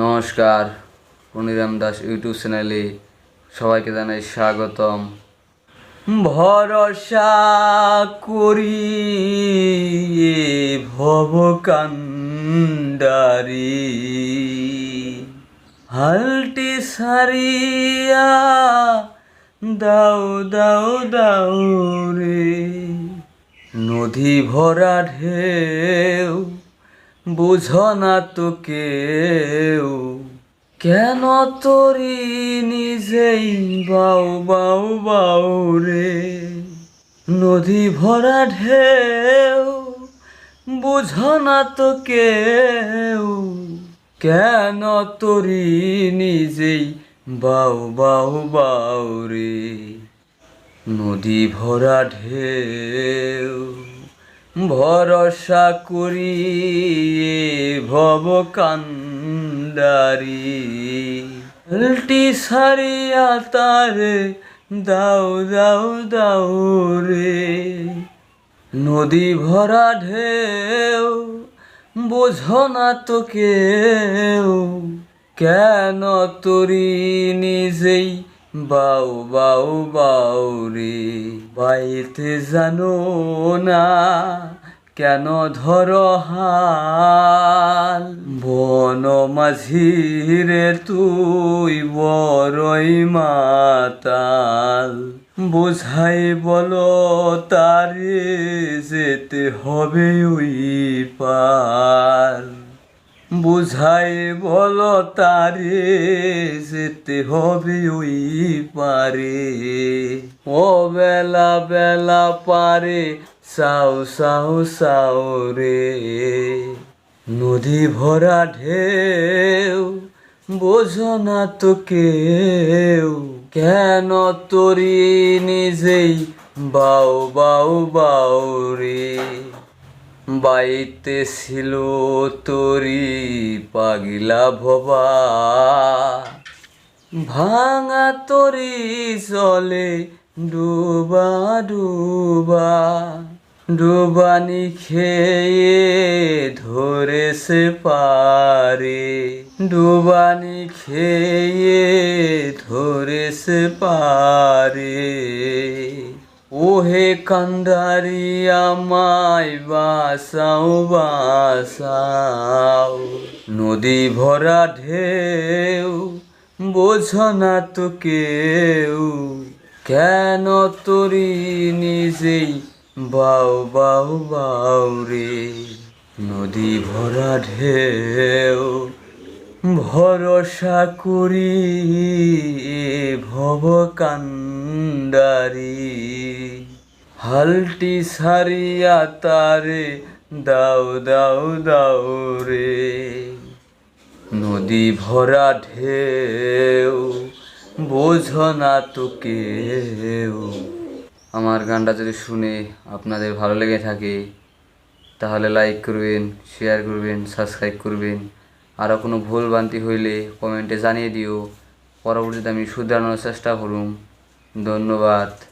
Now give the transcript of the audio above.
নমস্কার পনিরাম দাস ইউটিউব চ্যানেলে সবাইকে জানাই স্বাগতম। ভরসা করি ভবকান্ডারি হালটি সারিয়া দাও দাও দাও রে। নদী ভরা ঢেউ বুঝ না তো কেন তোরি নিজেই বাউ বাউ বাউ রে? নদী ভরা ঢেউ, বুঝ না তো কেন তোরি নিজেই বাউ বাউ বাউ রে? নদী ভরা ঢেউ ভরসা করি এ ভব কান্ডারি। উল্টি সারিয়া তারে দাও দাও দাও রে। নদী ভরা ঢেউ, বোঝো না তো কেউ, কেন তরি নিজেই বাউ বাউ বাউ রে বাইতে জানো না কেন ধর হাল? বন মাঝিরে তুই বড়ই মাতাল। বোঝাই বলো তারে যেতে হবে ওই পার বুঝাই বলো তারে, যেতে হবে ওই পারে। ও বেলা বেলা পারে সাউ সাউ সাউ রে। নদী ভরা ঢেউ, বোঝো না তো কেউ, কেন তোরি নিজেই বাউ বাউ বাউ রে? বাইতে ছিল তোরি পাগিলা ভবা। ভাঙা তরি চলে ডুবা ডুবা ডুবানি খেয়ে ধরেছে পারে। ডুবানি খেয়ে ধরেছে পারে। ওহে কান্ডারি আমায় বাসাও বাসাও নদী ভরা ঢেউ, বোঝো না তো কেউ। কেন তোরি নিজেই বাউ বাউ বাউ রে? নদী ভরা ঢেউ, ভরসা করি ভব কান্ডারি হালটি সারিয়া তারে, দাও দাও দাও রে। নদী ভরা ঢেউ, বোঝো না তো কেউ। আমার গানটা যদি শুনে আপনাদের ভালো লেগে থাকে, তাহলে লাইক করবেন শেয়ার করবেন সাবস্ক্রাইব করবেন। আরও কোনো ভুল ভ্রান্তি হইলে কমেন্টে জানিয়ে দিও। পরবর্তীতে আমি শুধরানোর চেষ্টা করুম। ধন্যবাদ।